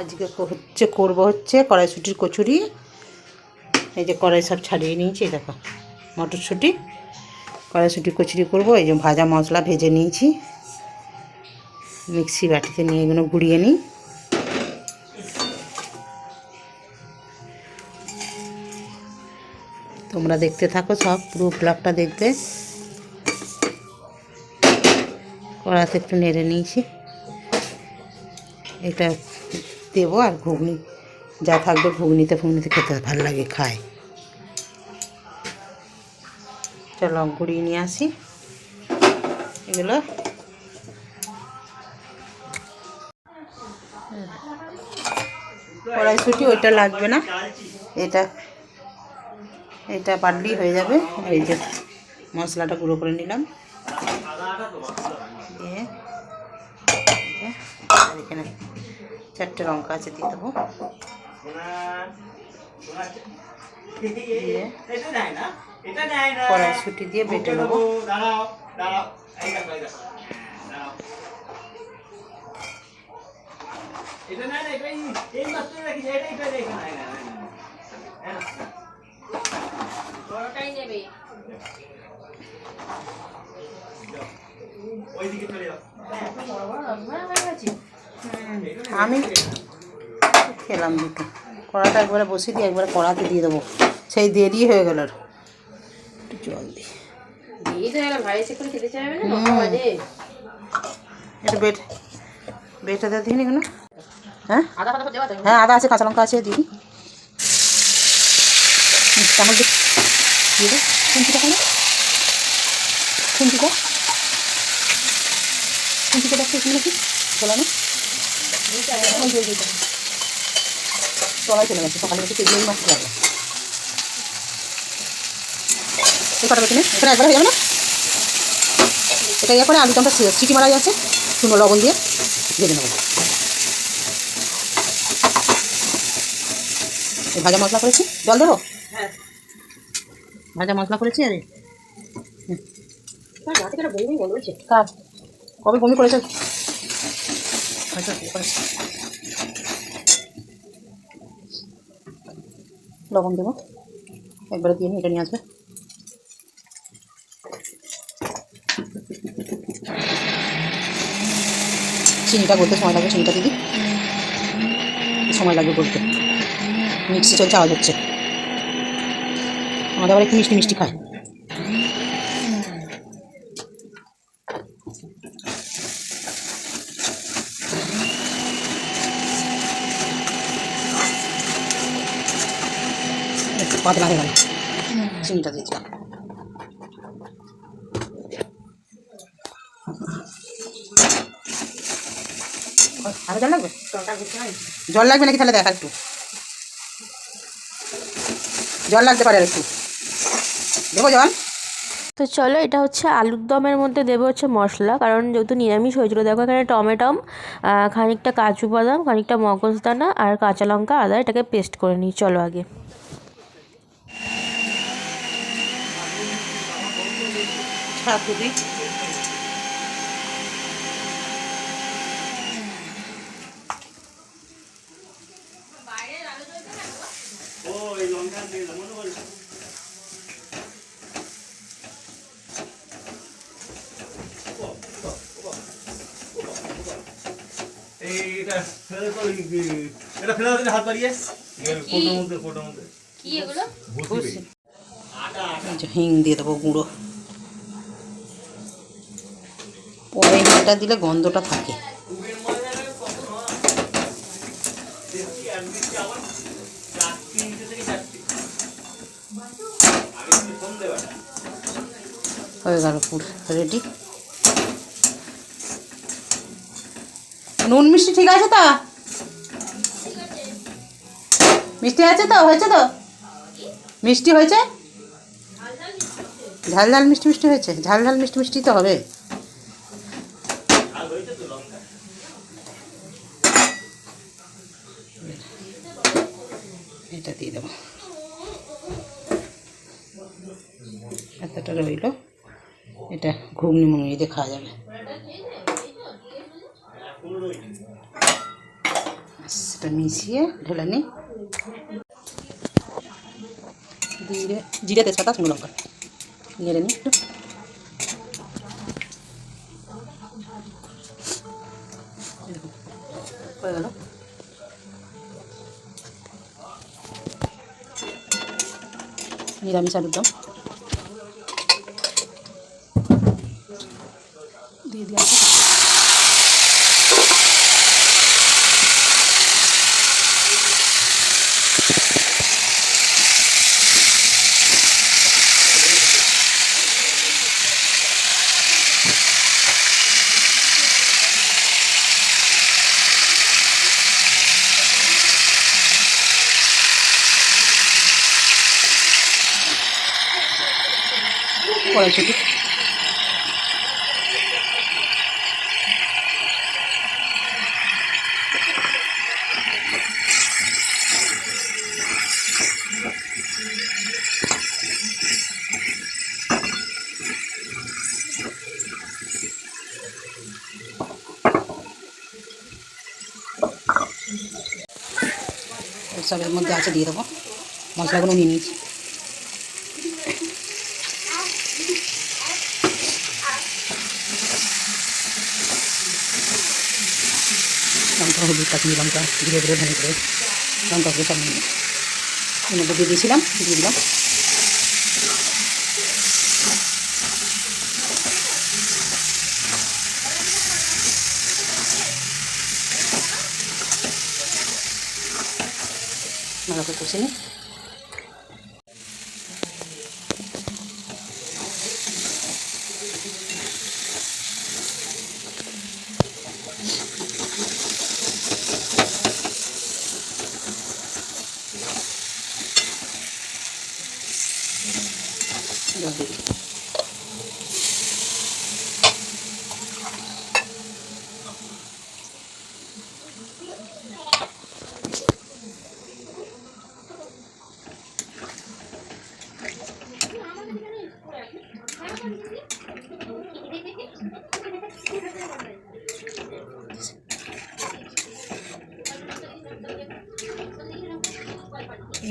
আজকে হচ্ছে, করব হচ্ছে কড়াইশুটির কচুরি। এই যে কড়াই সব ছাড়িয়ে নিয়েছি দেখো, মটরশুঁটি। কড়াইশুটির কচুরি করব, এই যে ভাজা মশলা ভেজে নিয়েছি। মিক্সি বাটিতে নিয়ে এগুলো গুঁড়িয়ে নিই। তোমরা দেখতে থাকো সব, পুরো ব্লগটা দেখবে কড়াতে একটু নেড়ে নিয়েছি। এটা দেবো আর ঘুগনি, যা থাকবে ঘুগনিতে, ফুগনিতে খেতে ভালো লাগে খায় চলো গুঁড়িয়ে নিয়ে আসি। এগুলো। কড়াইশুটি, ওইটা লাগবে না। এটা এটা বাটলেই হয়ে যাবে। এই যে মশলাটা গুঁড়ো করে নিলাম। দিয়ে এই যে, আর এখানে চারটে লঙ্কা আছে দিয়ে দেবো। কড়াইশুটি দিয়ে বেটে নেব। আমি খেলাম দুটো। কড়াটা একবারে বসিয়ে দিয়ে একবারে কড়াতে দিয়ে দেবো। সেই দেরি হয়ে গেল আর। একটু জল দিই। একটু বেট বেটে দিয়ে দিই হ্যাঁ? হ্যাঁ আদা আছে কাঁচা লঙ্কা আছে দিদি চামচ দিয়ে দিয়ে দে। খুন্তিটা খালে খুন্তিটা দেখতে এখানে কি বলো না ওই যে, ওই যে, ওই যে। সবাই চলে গেছে সকালে গেছে তেগুলোই মাছ লাগবে এই কটা বেটে নে একবার হয়ে যাবে না? এটা ইয়ে করে আলুটা আমরা সিটি মারা যাচ্ছে শুকনো লবণ দিয়ে ভেজে নেব। ভাজা মশলা করেছি। জল দেবো? ভাজা মশলা করেছি আরে। কার? কবে বমি করেছে। লবণ দেবো। একবারে দিয়ে নিয়ে এটা নিয়ে আসবে। চিনিটা করতে সময় লাগবে চিনিটা দিদি সময় লাগবে করতে মিক্সি চলছে আওয়াজ হচ্ছে। আমাদের আবার একটু মিষ্টি মিষ্টি খায় একটু পাতলা হয়ে গেল চিনিটা দিয়েছিলাম আরও জল লাগবে? জল লাগবে নাকি তাহলে দেখা একটু। জল লাগতে পারে আর একটু। দেবো জল? তো চলো এটা হচ্ছে আলুর দমের মধ্যে দেবো হচ্ছে মশলা কারণ যেহেতু নিরামিষ হয়েছিল দেখো এখানে টমেটম খানিকটা কাজু বাদাম খানিকটা মগজদানা আর কাঁচা লঙ্কা আদা এটাকে পেস্ট করে নিই। চলো আগে। ফেলে এটা ফেলে দাও দিলে হাত বাড়িয়ে। ফোটোর মধ্যে ফোটোর হিং দিয়ে দেবো গুঁড়ো। পরে হিংটা দিলে গন্ধটা থাকে। হয়ে গেল পুরো রেডি নুন মিষ্টি ঠিক আছে তো? মিষ্টি আছে তো? হয়েছে তো? মিষ্টি হয়েছে? ঝাল ঝাল মিষ্টি মিষ্টি হয়েছে। ঝাল ঝাল মিষ্টি মিষ্টি তো হবে। এটা দিয়ে দেবো। এতটা রইল। এটা ঘুগনি মুগনি দিয়ে খাওয়া যাবে। সেটা মিশিয়ে ঢেলে নিই জিরে জিরে তেজপাতা শুকনো লঙ্কা। নেড়ে নিই একটু। হয়ে গেল নিরামিষ আলুর দম দিয়ে দিয়ে কড়াইশুটি সবের মধ্যে আছে দিয়ে দেবো। মশলাগুলো নিয়ে নিয়েছি লঙ্কা হলুদ কাশ্মীর লঙ্কা ধীরে ধীরে ধনে করে লঙ্কাগুলো সব নিয়ে এর মধ্যে দিয়ে দিয়েছিলাম, দিয়ে দিলাম। ভালো করে কষে নিই। দিই।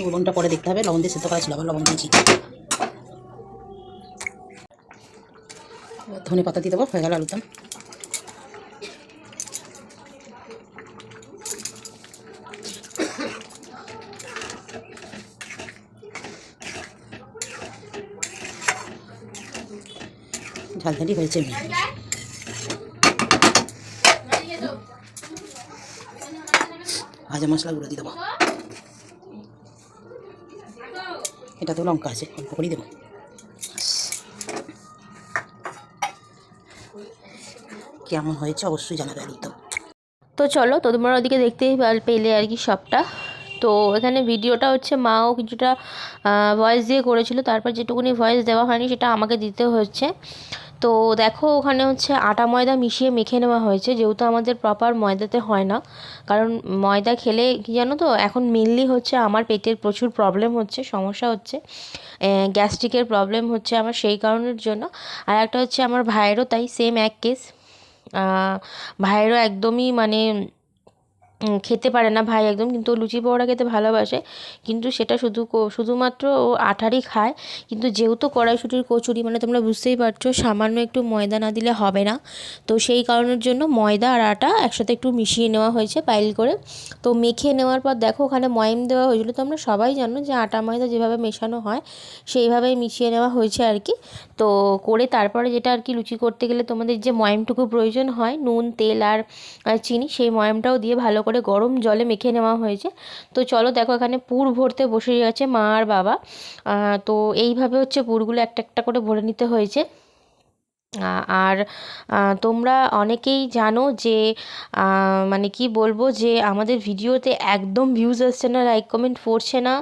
লবণটা পরে দেখতে হবে লবণ দিয়ে সেদ্ধ করা ছিল আবার লবণ দিয়েছি ধনে পাতা দিয়ে দেবো, হয়ে গেল আলুরদম ঝালঝালি হয়েছে। ভাজা মশলা গুঁড়ো দিয়ে দেবো। এটা তো লঙ্কা আছে, অল্প করেই দেবো। কেমন হয়েছে অবশ্যই জানাবে আলুর দম তো চলো, তো তোমরা ওদিকে দেখতেই পেলে আর কি সবটা। তো এখানে ভিডিওটা হচ্ছে মাও কিছুটা ভয়েস দিয়ে করেছিল, তারপর যেটুকুনি ভয়েস দেওয়া হয়নি সেটা আমাকে দিতে হচ্ছে তো দেখো, ওখানে হচ্ছে আটা ময়দা মিশিয়ে মেখে নেওয়া হয়েছে, যেহেতু আমাদের প্রপার ময়দাতে হয় না। কারণ ময়দা খেলে কি জানো তো, এখন মেনলি হচ্ছে আমার পেটের প্রচুর প্রবলেম হচ্ছে, সমস্যা হচ্ছে গ্যাস্ট্রিকের প্রবলেম হচ্ছে আমার সেই কারণের জন্য। আর একটা হচ্ছে আমার ভাইয়েরও তাই সেম এক কেস ভাইয়েরও একদমই মানে খেতে পারে না ভাই একদম, কিন্তু লুচি পরোটা খেতে ভালোবাসে। কিন্তু সেটা শুধু শুধুমাত্র ও আঠারই খায়, কিন্তু যেহেতু কড়াইশুটির কচুরি মানে তোমরা বুঝতেই পারছ, সামান্য একটু ময়দা না দিলে হবে না। তো সেই কারণের জন্য ময়দা আর আটা একসাথে একটু মিশিয়ে নেওয়া হয়েছে পাইল করে। তো মেখে নেওয়ার পর দেখো ওখানে ময়ম দেওয়া হয়েছিল। তোমরা সবাই জানো যে আটা ময়দা যেভাবে মেশানো হয়, সেইভাবেই মিশিয়ে নেওয়া হয়েছে আর কি। তো করে তারপরে যেটা আর কি লুচি করতে গেলে তোমাদের যে ময়মটুকু প্রয়োজন হয়, নুন, তেল আর চিনি, সেই ময়ামটাও দিয়ে ভালো করে গরম জলে মেখে নেওয়া হয়েছে। তো চলো দেখো এখানে পুর ভরতে বসে গেছে মা আর বাবা। তো এইভাবে হচ্ছে পুরগুলো একটা একটা করে ভরে নিতে হয়েছে। আর তোমরা অনেকেই জানো যে মানে কি বলব যে, আমাদের ভিডিওতে একদম ভিউজ আসছে না লাইক কমেন্ট পড়ছে না।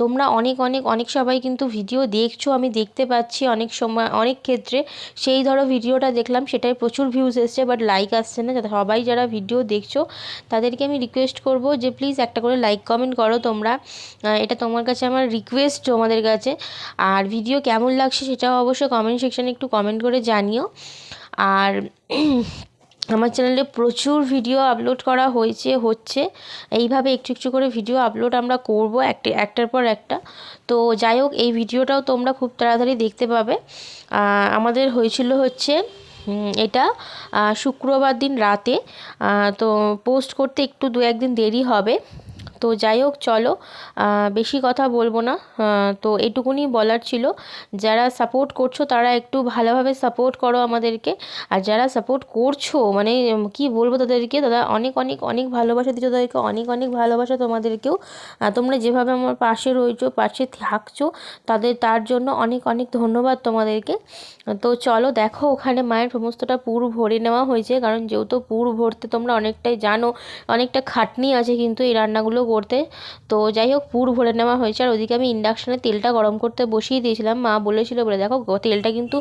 তোমরা অনেক অনেক অনেক সবাই কিন্তু ভিডিও দেখছ, আমি দেখতে পাচ্ছি অনেক সময়, অনেক ক্ষেত্রে। সেই ধরো ভিডিওটা দেখলাম সেটাই প্রচুর ভিউজ এসছে বাট লাইক আসছে না। সবাই যারা ভিডিও দেখছ, তাদেরকে আমি রিকোয়েস্ট করব যে প্লিজ একটা করে লাইক কমেন্ট করো তোমরা। এটা তোমার কাছে আমার রিকোয়েস্ট তোমাদের কাছে। আর ভিডিও কেমন লাগছে, সেটাও অবশ্যই কমেন্ট সেকশানে একটু কমেন্ট করে জানিও আর আমার চ্যানেলে প্রচুর ভিডিও আপলোড করা হয়েছে, হচ্ছে। এইভাবে একটু একটু করে ভিডিও আপলোড আমরা করব একটা, একটার পর একটা। তো যাই হোক, এই ভিডিওটাও তোমরা খুব তাড়াতাড়ি দেখতে পাবে। আমাদের হয়েছিল হচ্ছে এটা শুক্রবার দিন রাতে। তো পোস্ট করতে একটু দু একদিন দেরি হবে। তো যাই হোক, চলো। বেশি কথা বলব না। তো এটুকুনি বলার ছিল। যারা সাপোর্ট করছ, তারা একটু ভালোভাবে সাপোর্ট করো আমাদেরকে। আর যারা সাপোর্ট করছ মানে কি বলব তাদেরকে? দাদা অনেক অনেক অনেক ভালোবাসা দিচ্ছ তাদেরকে। অনেক অনেক ভালোবাসা তোমাদেরকেও। তোমরা যেভাবে আমার পাশে রয়েছো, পাশে থাকছো, তাদের, তার জন্য অনেক অনেক ধন্যবাদ তোমাদেরকে। তো চলো, দেখো, ওখানে মায়ের সমস্তটা পুর ভরে নেওয়া হয়েছে। কারণ যেহেতু পুর ভরতে তোমরা অনেকটাই জানো, অনেকটা খাটনি আছে কিন্তু এই রান্নাগুলো করতে। তো যাই হোক, পুর ভরে নেওয়া হয়েছে। আর ওদিকে আমি ইন্ডাকশানে তেলটা গরম করতে বসিয়ে দিয়েছিলাম। মা বলেছিল, বলে দেখো তেলটা কিন্তু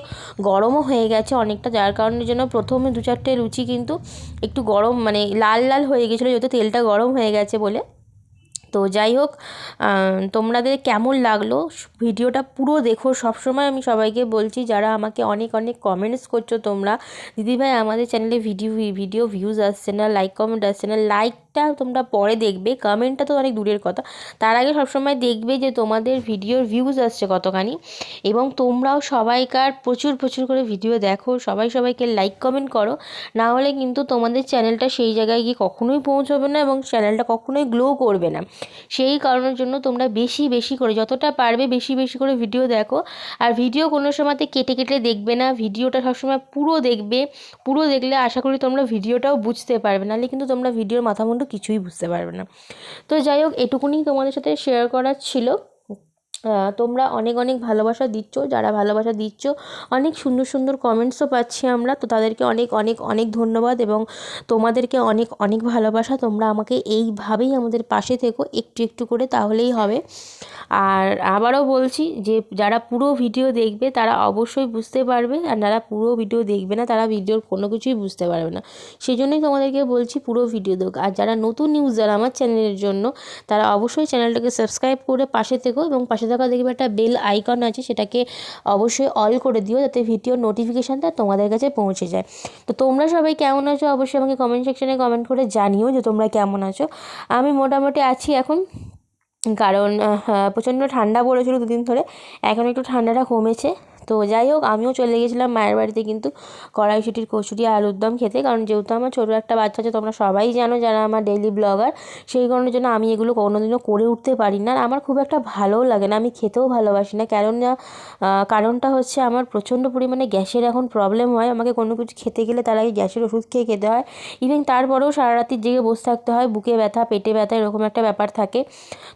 গরমও হয়ে গেছে অনেকটা। যার কারণের জন্য প্রথমে দু চারটে লুচি কিন্তু একটু গরম মানে লাল লাল হয়ে গেছিল, যেহেতু তেলটা গরম হয়ে গেছে বলে। তো যাই হোক তোমাদের কেমন লাগল? ভিডিওটা পুরো দেখো। সবসময় আমি সবাইকে বলছি, যারা আমাকে অনেক অনেক কমেন্টস করছ তোমরা দিদিভাই আমাদের চ্যানেলে ভিডিও ভিডিও ভিউজ আসছে না লাইক কমেন্ট আসছে না লাইকটা তোমরা পরে দেখবে। কমেন্টটা তো অনেক দূরের কথা। তার আগে সবসময় দেখবে যে তোমাদের ভিডিওর ভিউজ আসছে কতখানি। এবং তোমরাও সবাইকার প্রচুর প্রচুর করে ভিডিও দেখো। সবাই, সবাইকে লাইক কমেন্ট করো। না হলে কিন্তু তোমাদের চ্যানেলটা সেই জায়গায় গিয়ে কখনোই পৌঁছবে না এবং চ্যানেলটা কখনোই গ্লো করবে না। সেই কারণের জন্য তোমরা বেশি বেশি করে যতটা পারবে বেশি বেশি করে ভিডিও দেখো। আর ভিডিও কোনো সময়তে কেটে কেটে দেখবে না, ভিডিওটা সবসময় পুরো দেখবে, পুরো দেখলে আশা করি তোমরা ভিডিওটাও বুঝতে পারবে, নাহলে কিন্তু তোমরা ভিডিওর মাথা মুন্ডু কিছুই বুঝতে পারবে না। তো যাই হোক, এটুকুনি তোমাদের সাথে শেয়ার করার ছিল। তোমরা অনেক অনেক ভালোবাসা দিচ্ছ, যারা ভালোবাসা দিচ্ছ, অনেক সুন্দর সুন্দর কমেন্টসও পাচ্ছি আমরা। তো তাদেরকে অনেক অনেক অনেক ধন্যবাদ এবং তোমাদেরকে অনেক অনেক ভালোবাসা। তোমরা আমাকে এইভাবেই আমাদের পাশে থেকো, একটু একটু করে তাহলেই হবে। আর আবারও বলছি যে, যারা পুরো ভিডিও দেখবে, তারা অবশ্যই বুঝতে পারবে। আর যারা পুরো ভিডিও দেখবে না, তারা ভিডিওর কোনো কিছুই বুঝতে পারবে না। সেই জন্যই তোমাদেরকে বলছি পুরো ভিডিও দেখো। আর যারা নতুন নিউজ যারা আমার চ্যানেলের জন্য, তারা অবশ্যই চ্যানেলটাকে সাবস্ক্রাইব করে পাশে থেকো এবং পাশে থাকা দেখবে একটা বেল আইকন আছে, সেটাকে অবশ্যই অল করে দিও যাতে ভিডিও নোটিফিকেশানটা তোমাদের কাছে পৌঁছে যায়। তো তোমরা সবাই কেমন আছো? অবশ্যই আমাকে কমেন্ট সেকশানে কমেন্ট করে জানিও যে তোমরা কেমন আছো। আমি মোটামুটি আছি এখন, কারণ প্রচণ্ড ঠান্ডা পড়েছিল দুদিন ধরে। এখন একটু ঠান্ডাটা কমেছে। তো যাই হোক, আমিও চলে গেছিলাম মায়ের বাড়িতে কিন্তু কড়াইশুটির কচুরি, আলুর দম খেতে। কারণ যেহেতু আমার ছোটো একটা বাচ্চা আছে, তোমরা সবাই জানো যারা আমার ডেইলি ব্লগার সেই কারণের জন্য আমি এগুলো কোনোদিনও করে উঠতে পারি না। আর আমার খুব একটা ভালোও লাগে না, আমি খেতেও ভালোবাসি না। কারণ না কারণটা হচ্ছে আমার প্রচণ্ড পরিমাণে গ্যাসের এখন প্রবলেম হয়। আমাকে কোনো কিছু খেতে গেলে তার আগে গ্যাসের ওষুধ খেয়ে খেতে হয়। ইভেন তারপরেও সারা রাত্রি জেগে বসে থাকতে হয়, বুকে ব্যথা, পেটে ব্যথা, এরকম একটা ব্যাপার থাকে।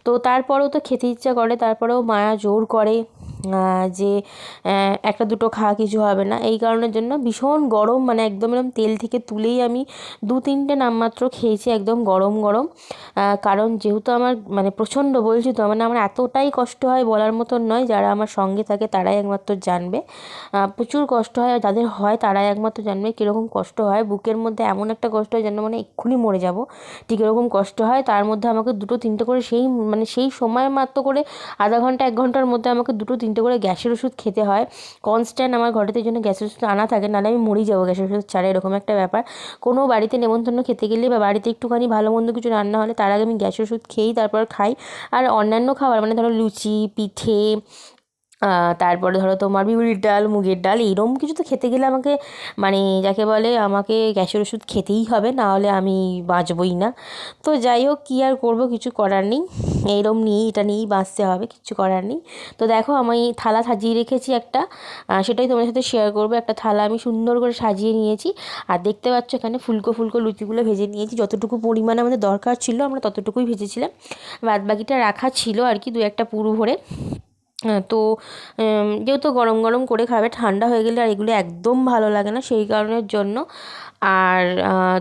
তো তারপরেও তো খেতে ইচ্ছা করে, তারপরেও মায়া জোর করে যে একটা দুটো খাওয়া কিছু হবে না। এই কারণের জন্য ভীষণ গরম মানে একদম এরকম তেল থেকে তুলেই আমি দু তিনটে নামমাত্র খেয়েছি একদম গরম গরম। কারণ যেহেতু আমার মানে প্রচণ্ড বলছি তো মানে আমার এতটাই কষ্ট হয় বলার মতন নয়, যারা আমার সঙ্গে থাকে তারাই একমাত্র জানবে। প্রচুর কষ্ট হয় আর যাদের হয় তারাই একমাত্র জানবে কীরকম কষ্ট হয়। বুকের মধ্যে এমন একটা কষ্ট হয় যেন মানে এক্ষুনি মরে যাব। ঠিক এরকম কষ্ট হয়, তার মধ্যে আমাকে দুটো তিনটে করে সেই মানে সেই সময় মাত্র করে আধা ঘণ্টা, এক ঘণ্টার মধ্যে আমাকে দুটো তিনটে করে গ্যাসের ওষুধ খেতে হয়। কনস্ট্যান্ট আমার ঘরেতে জন্য গ্যাসের ওষুধ আনা থাকে, নাহলে আমি মরেই যাব গ্যাসের ওষুধ ছাড়া, এরকম একটা ব্যাপার। কোনো বাড়িতে নেমন্তন্ন খেতে গেলে বা বাড়িতে একটুখানি ভালো মন্দ কিছু রান্না হলে তার আগে আমি গ্যাসের ওষুধ খেয়েই তারপর খাই। আর অন্যান্য খাবার মানে ধরো লুচি, পিঠে তারপরে ধরো তোমার বিউলির ডাল, মুগের ডাল এইরকম কিছু তো খেতে গেলে আমাকে মানে যাকে বলে আমাকে গ্যাসের ওষুধ খেতেই হবে না হলে আমি বাঁচবই না। তো যাই হোক, কী আর করব, কিছু করার নেই। এইরকম নিয়েই এটা নিয়েই বাঁচতে হবে, কিছু করার নেই। তো দেখো, আমি থালা সাজিয়ে রেখেছি একটা সেটাই তোমার সাথে শেয়ার করব। একটা থালা আমি সুন্দর করে সাজিয়ে নিয়েছি, আর দেখতে পাচ্ছ এখানে ফুলকো ফুলকো লুচিগুলো ভেজে নিয়েছি। যতটুকু পরিমাণে আমাদের দরকার ছিল, আমরা ততটুকুই ভেজেছিলাম। বাদ বাকিটা রাখা ছিল আর কি, দু একটা পুরো ভরে। তো যেহেতু গরম গরম করে খাবে, ঠান্ডা হয়ে গেলে আর এগুলো একদম ভালো লাগে না সেই কারণের জন্য। আর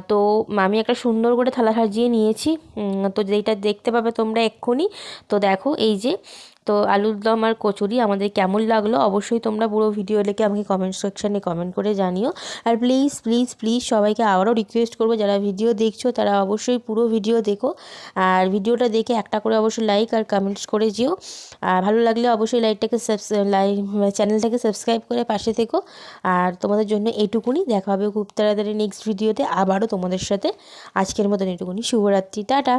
তো আমি একটা সুন্দর করে থালা সাজিয়ে নিয়েছি। তো যেটা দেখতে পাবে তোমরা এক্ষুনি। তো দেখো, এই যে তো আলুর দম আর কচুরি আমাদের কেমন লাগল অবশ্যই তোমরা পুরো ভিডিও লেখে আমাকে কমেন্ট সেকশানে কমেন্ট করে জানিও। আর প্লিজ প্লিজ প্লিজ সবাইকে আবারও রিকোয়েস্ট করব, যারা ভিডিও দেখছ তারা অবশ্যই পুরো ভিডিও দেখো। আর ভিডিওটা দেখে একটা করে অবশ্যই লাইক আর কমেন্টস করে যেও। আর ভালো লাগলে অবশ্যই লাইকটাকে লাইক চ্যানেলটাকে সাবস্ক্রাইব করে পাশে থেকো। আর তোমাদের জন্য এটুকুনি, দেখা হবে খুব তাড়াতাড়ি নেক্সট ভিডিওতে আবারও তোমাদের সাথে। আজকের মতন এটুকুনি, শুভরাত্রি, টাটা।